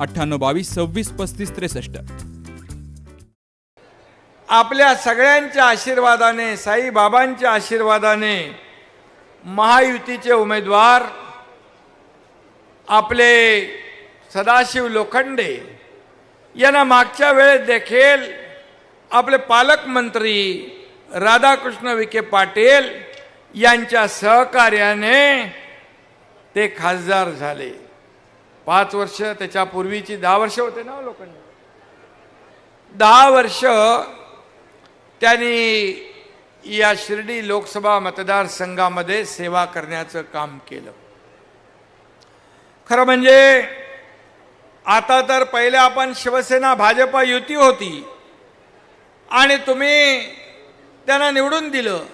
अठ्ठ्याण्णव बावीस सव्वीस पस्तीस त्रेसष्ट. आपल्या सगळ्यांच्या आशीर्वादाने साईबाबांच्या आशीर्वादाने महायुतीचे उमेदवार आपले सदाशिव लोखंडे यांना मागच्या वेळेस देखील आपले पालकमंत्री राधाकृष्ण विखे पाटील यांच्या सहकार्याने ते खासदार झाले. पाच वर्ष त्याच्यापूर्वीची दहा वर्ष होते ना हो लोकांनी? दहा वर्ष त्यांनी या शिर्डी लोकसभा मतदारसंघामध्ये सेवा करण्याचं काम केलं. खरं म्हणजे आता तर पहिले आपण शिवसेना भाजपा युती होती. आणि तुम्ही त्यांना निवडून दिलं.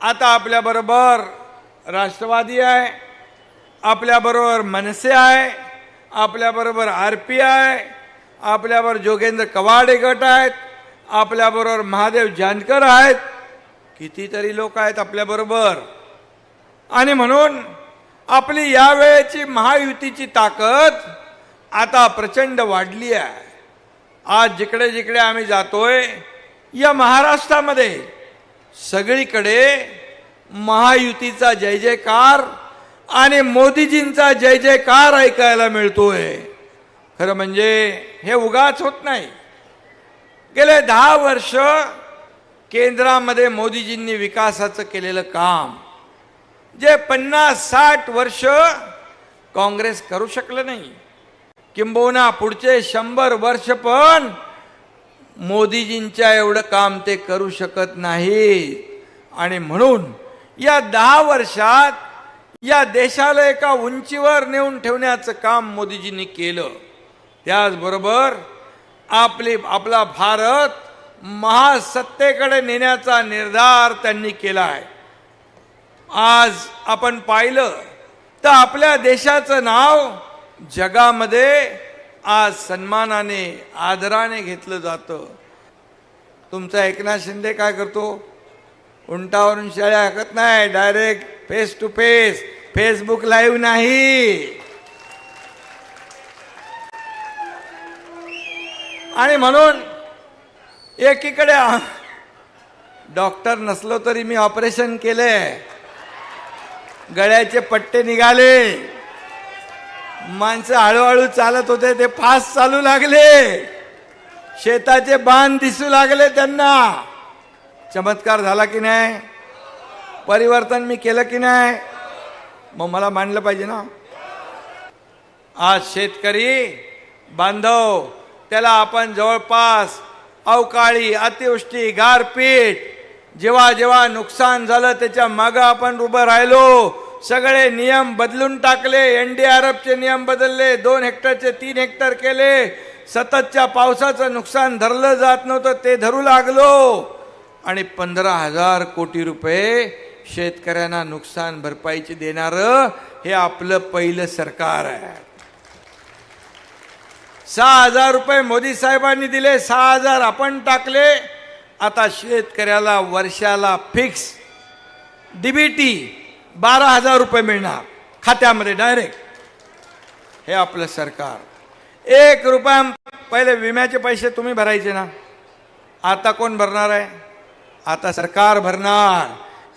आता आपल्याबरोबर राष्ट्रवादी आहे आपल्याबरोबर मनसे आहे आपल्याबरोबर आर पी आहे आपल्याबरोबर जोगेंद्र कवाडे गट आहेत आपल्याबरोबर महादेव जानकर आहेत. कितीतरी लोक आहेत आपल्याबरोबर. आणि म्हणून आपली यावेळेची महायुतीची ताकद आता प्रचंड वाढली आहे. आज जिकडे जिकडे आम्ही जातोय या महाराष्ट्रामध्ये सगळीकडे महायुतीचा जय जयकार आणि मोदीजींचा जय जयकार ऐकायला मिळतोय. खरं म्हणजे हे उगाच होत नाही. गेले दहा वर्ष केंद्रामध्ये मोदीजींनी विकासाचं केलेलं काम जे पन्नास साठ वर्ष काँग्रेस करू शकलं नाही. किंबहुना पुढचे शंभर वर्ष पण मोदीजींच्या एवढं काम ते करू शकत नाही आणि म्हणून या दहा वर्षात या देशाला एका उंचीवर नेऊन ठेवण्याचं काम मोदीजींनी केलं. त्याचबरोबर आपली आपला भारत महासत्तेकडे नेण्याचा निर्धार त्यांनी केला आहे. आज आपण पाहिलं तर आपल्या देशाचं नाव जगामध्ये आज सन्मानाने आदराने घेतलं जातं. तुमचा एकनाथ शिंदे काय करतो? उंटावरून शाळा हाकत नाही direct face to face Facebook live नाही. आणि म्हणून एकीकडे डॉक्टर नसलो तरी मी ऑपरेशन केले. गळ्याचे पट्टे निघाले. माणसं हळूहळू चालत होते ते फास्ट चालू लागले. शेताचे बांध दिसू लागले त्यांना. चमत्कार झाला की नाही? परिवर्तन मी केलं की नाही? मग मला मानलं पाहिजे ना? आज शेतकरी बांधव त्याला आपण जवळपास अवकाळी अतिवृष्टी गारपीट जेव्हा जेव्हा नुकसान झालं त्याच्या मागं आपण उभं राहिलो. सगळे नियम बदलून टाकले एन डी आर एफचे नियम बदलले दोन हेक्टरचे तीन हेक्टर केले. सततच्या पावसाचं नुकसान धरलं जात नव्हतं ते धरू लागलो. आणि पंधरा हजार कोटी रुपये शेतकऱ्यांना नुकसान भरपाईचे देणारं हे आपलं पहिलं सरकार आहे. सहा हजार रुपये मोदी साहेबांनी दिले सहा हजार आपण टाकले. आता शेतकऱ्याला वर्षाला फिक्स डीबीटी बारा हजार रुपये मिळणार खात्यामध्ये डायरेक्ट. हे आपलं सरकार. एक रुपया पहिले विम्याचे पैसे तुम्ही भरायचे ना. आता कोण भरणार आहे? आता सरकार भरणार.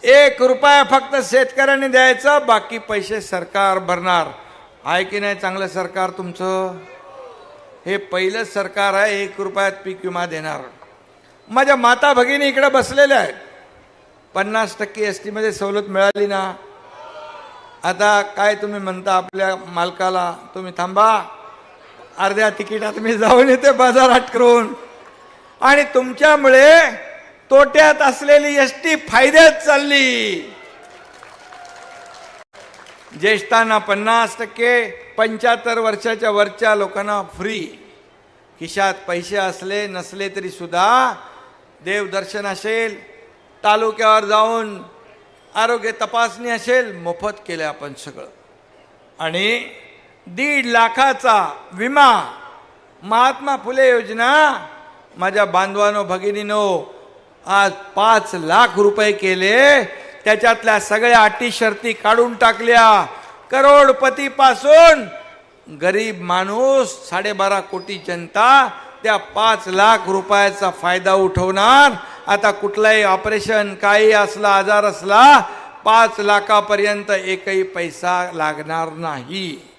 एक रुपया फक्त शेतकऱ्यांनी द्यायचा बाकी पैसे सरकार भरणार. आहे की नाही चांगलं सरकार तुमचं? हे पहिलं सरकार आहे एक रुपयात पीक विमा देणार. माझ्या माता भगिनी इकडे बसलेल्या आहेत. पन्नास टक्के एस टीमध्ये सवलत मिळाली ना? आता काय तुम्ही म्हणता आपल्या मालकाला? तुम्ही थांबा. अर्ध्या तिकिटात मी जाऊन येते बाजारात करून. आणि तुमच्यामुळे तोट्यात असलेली एस टी फायद्यात चालली. ज्येष्ठांना पन्नास टक्के पंच्याहत्तर वर्षाच्या वरच्या लोकांना फ्री खिशात पैसे असले नसले तरी सुद्धा देवदर्शन असेल तालुक्यावर जाऊन आरोग्य तपासणी असेल मोफत केलं आपण सगळं. आणि दीड लाखाचा विमा महात्मा फुले योजना माझ्या बांधवानो भगिनीनो आज पाच लाख रुपये केले त्याच्यातल्या सगळ्या अटी शर्ती काढून टाकल्या. करोडपतीपासून गरीब माणूस साडेबारा कोटी जनता त्या पाच लाख रुपयाचा फायदा उठवणार. आता कुठलाही ऑपरेशन काही असला आजार असला पाच लाखापर्यंत एकही पैसा लागणार नाही.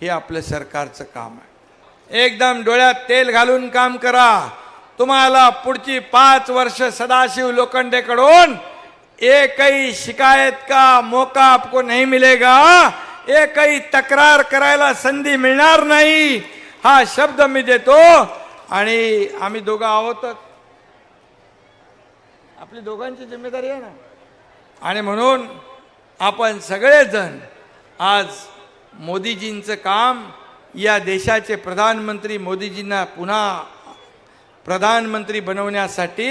हे आपलं सरकारचं काम आहे. एकदम डोळ्यात तेल घालून काम करा. तुम्हाला पुढची पाच वर्ष सदाशिव लोखंडेकडून एकही शिकायत का मौका आपको नहीं मिलेगा? एकही तक्रार करायला संधी मिळणार नाही. हा शब्द मी देतो आणि आम्ही दोघं आहोतच आपली दोघांची जिम्मेदारी आहे ना? आणि म्हणून आपण सगळेजण आज मोदीजींचं काम या देशाचे प्रधानमंत्री मोदीजींना पुन्हा प्रधानमंत्री बनवण्यासाठी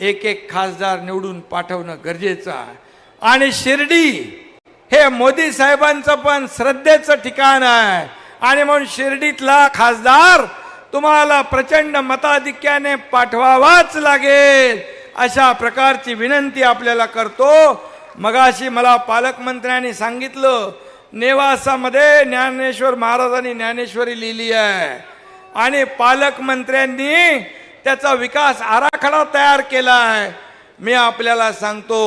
एक एक खासदार निवडून पाठवणं गरजेचं आहे. आणि शिर्डी हे मोदी साहेबांचं पण श्रद्धेचं ठिकाण आहे. आणि म्हणून शिर्डीतला खासदार तुम्हाला प्रचंड मताधिक्याने पाठवावाच लागेल अशा प्रकारची विनंती आपल्याला करतो. मगाशी मला पालकमंत्र्यांनी सांगितलं नेवासामध्ये ज्ञानेश्वर महाराजांनी ज्ञानेश्वरी लिहिली आहे. आणि पालकमंत्र्यांनी त्याचा विकास आराखडा तयार केला आहे मी आपल्याला सांगतो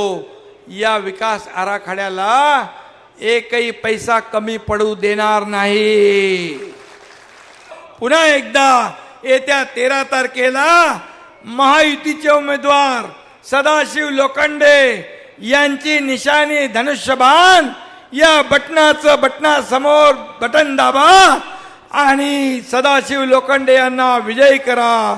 या विकास आराखड्याला एकही पैसा कमी पडू देणार नाही. पुन्हा एकदा येत्या तेरा तारखेला महायुतीचे उमेदवार सदाशिव लोखंडे यांची निशाणी धनुष्यबाण या बटनाचं बटनासमोर बटन दाबा आणि सदाशिव लोखंडे यांना विजयी करा.